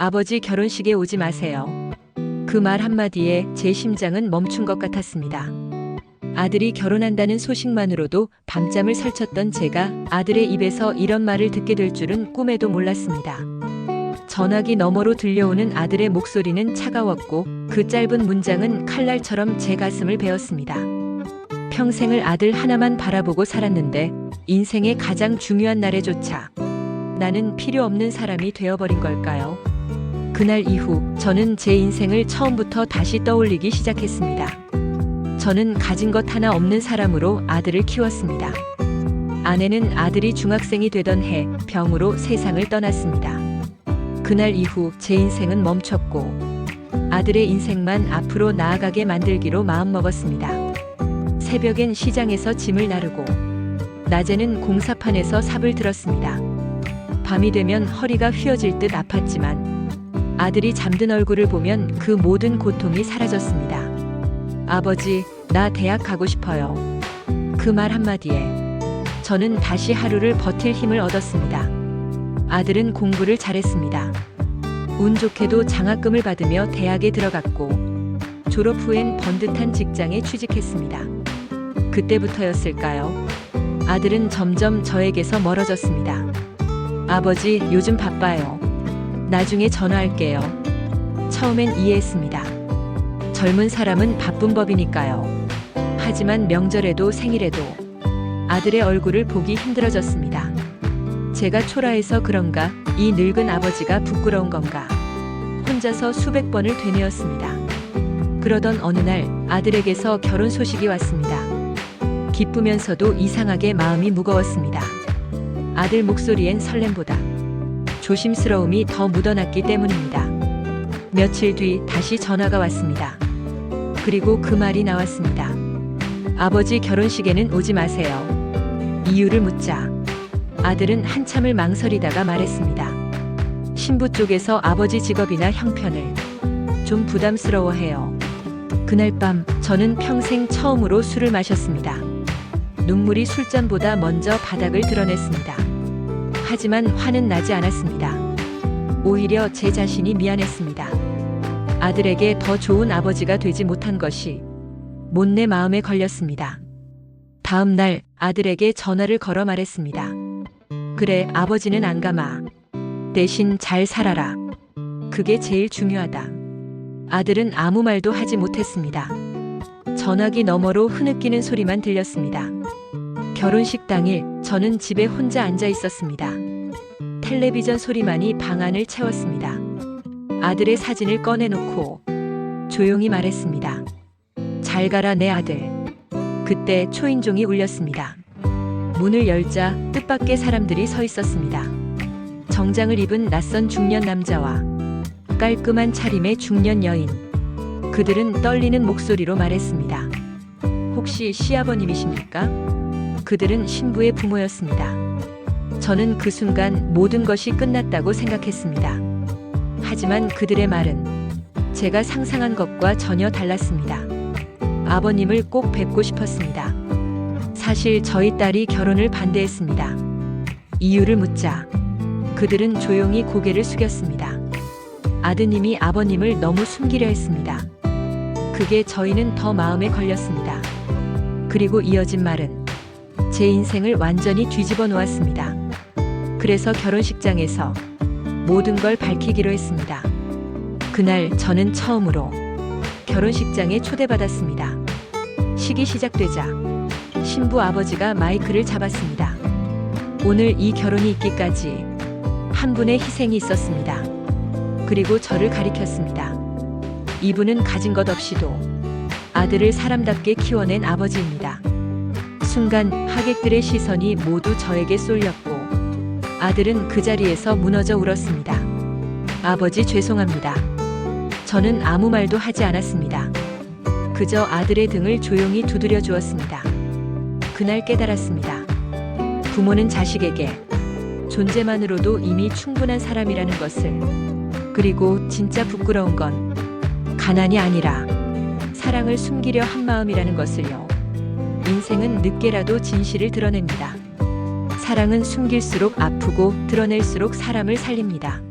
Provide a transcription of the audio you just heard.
아버지 결혼식에 오지 마세요. 그 말 한마디에 제 심장은 멈춘 것 같았습니다. 아들이 결혼한다는 소식만으로도 밤잠을 설쳤던 제가 아들의 입에서 이런 말을 듣게 될 줄은 꿈에도 몰랐습니다. 전화기 너머로 들려오는 아들의 목소리는 차가웠고 그 짧은 문장은 칼날처럼 제 가슴을 베었습니다. 평생을 아들 하나만 바라보고 살았는데 인생의 가장 중요한 날에조차 나는 필요 없는 사람이 되어버린 걸까요? 그날 이후 저는 제 인생을 처음부터 다시 떠올리기 시작했습니다. 저는 가진 것 하나 없는 사람으로 아들을 키웠습니다. 아내는 아들이 중학생이 되던 해 병으로 세상을 떠났습니다. 그날 이후 제 인생은 멈췄고 아들의 인생만 앞으로 나아가게 만들기로 마음먹었습니다. 새벽엔 시장에서 짐을 나르고 낮에는 공사판에서 삽을 들었습니다. 밤이 되면 허리가 휘어질 듯 아팠지만 아들이 잠든 얼굴을 보면 그 모든 고통이 사라졌습니다. 아버지, 나 대학 가고 싶어요. 그 말 한마디에 저는 다시 하루를 버틸 힘을 얻었습니다. 아들은 공부를 잘했습니다. 운 좋게도 장학금을 받으며 대학에 들어갔고 졸업 후엔 번듯한 직장에 취직했습니다. 그때부터였을까요? 아들은 점점 저에게서 멀어졌습니다. 아버지, 요즘 바빠요. 나중에 전화할게요. 처음엔 이해했습니다. 젊은 사람은 바쁜 법이니까요. 하지만 명절에도 생일에도 아들의 얼굴을 보기 힘들어졌습니다. 제가 초라해서 그런가 이 늙은 아버지가 부끄러운 건가 혼자서 수백 번을 되뇌었습니다. 그러던 어느 날 아들에게서 결혼 소식이 왔습니다. 기쁘면서도 이상하게 마음이 무거웠습니다. 아들 목소리엔 설렘보다 조심스러움이 더 묻어났기 때문입니다. 며칠 뒤 다시 전화가 왔습니다. 그리고 그 말이 나왔습니다. 아버지 결혼식에는 오지 마세요. 이유를 묻자 아들은 한참을 망설이다가 말했습니다. 신부 쪽에서 아버지 직업이나 형편을 좀 부담스러워 해요. 그날 밤 저는 평생 처음으로 술을 마셨습니다. 눈물이 술잔보다 먼저 바닥을 드러냈습니다. 하지만 화는 나지 않았습니다. 오히려 제 자신이 미안했습니다. 아들에게 더 좋은 아버지가 되지 못한 것이 못내 마음에 걸렸습니다. 다음 날 아들에게 전화를 걸어 말했습니다. 그래, 아버지는 안 가마. 대신 잘 살아라. 그게 제일 중요하다. 아들은 아무 말도 하지 못했습니다. 전화기 너머로 흐느끼는 소리만 들렸습니다. 결혼식 당일 저는 집에 혼자 앉아 있었습니다. 텔레비전 소리만이 방 안을 채웠습니다. 아들의 사진을 꺼내놓고 조용히 말했습니다. 잘 가라 내 아들. 그때 초인종이 울렸습니다. 문을 열자 뜻밖의 사람들이 서 있었습니다. 정장을 입은 낯선 중년 남자와 깔끔한 차림의 중년 여인. 그들은 떨리는 목소리로 말했습니다. 혹시 시아버님이십니까? 그들은 신부의 부모였습니다. 저는 그 순간 모든 것이 끝났다고 생각했습니다. 하지만 그들의 말은 제가 상상한 것과 전혀 달랐습니다. 아버님을 꼭 뵙고 싶었습니다. 사실 저희 딸이 결혼을 반대했습니다. 이유를 묻자 그들은 조용히 고개를 숙였습니다. 아드님이 아버님을 너무 숨기려 했습니다. 그게 저희는 더 마음에 걸렸습니다. 그리고 이어진 말은 제 인생을 완전히 뒤집어 놓았습니다. 그래서 결혼식장에서 모든 걸 밝히기로 했습니다. 그날 저는 처음으로 결혼식장에 초대받았습니다. 식이 시작되자 신부 아버지가 마이크를 잡았습니다. 오늘 이 결혼이 있기까지 한 분의 희생이 있었습니다. 그리고 저를 가리켰습니다. 이분은 가진 것 없이도 아들을 사람답게 키워낸 아버지입니다. 순간 하객들의 시선이 모두 저에게 쏠렸고 아들은 그 자리에서 무너져 울었습니다. 아버지 죄송합니다. 저는 아무 말도 하지 않았습니다. 그저 아들의 등을 조용히 두드려 주었습니다. 그날 깨달았습니다. 부모는 자식에게 존재만으로도 이미 충분한 사람이라는 것을 그리고 진짜 부끄러운 건 가난이 아니라 사랑을 숨기려 한 마음이라는 것을요. 인생은 늦게라도 진실을 드러냅니다. 사랑은 숨길수록 아프고 드러낼수록 사람을 살립니다.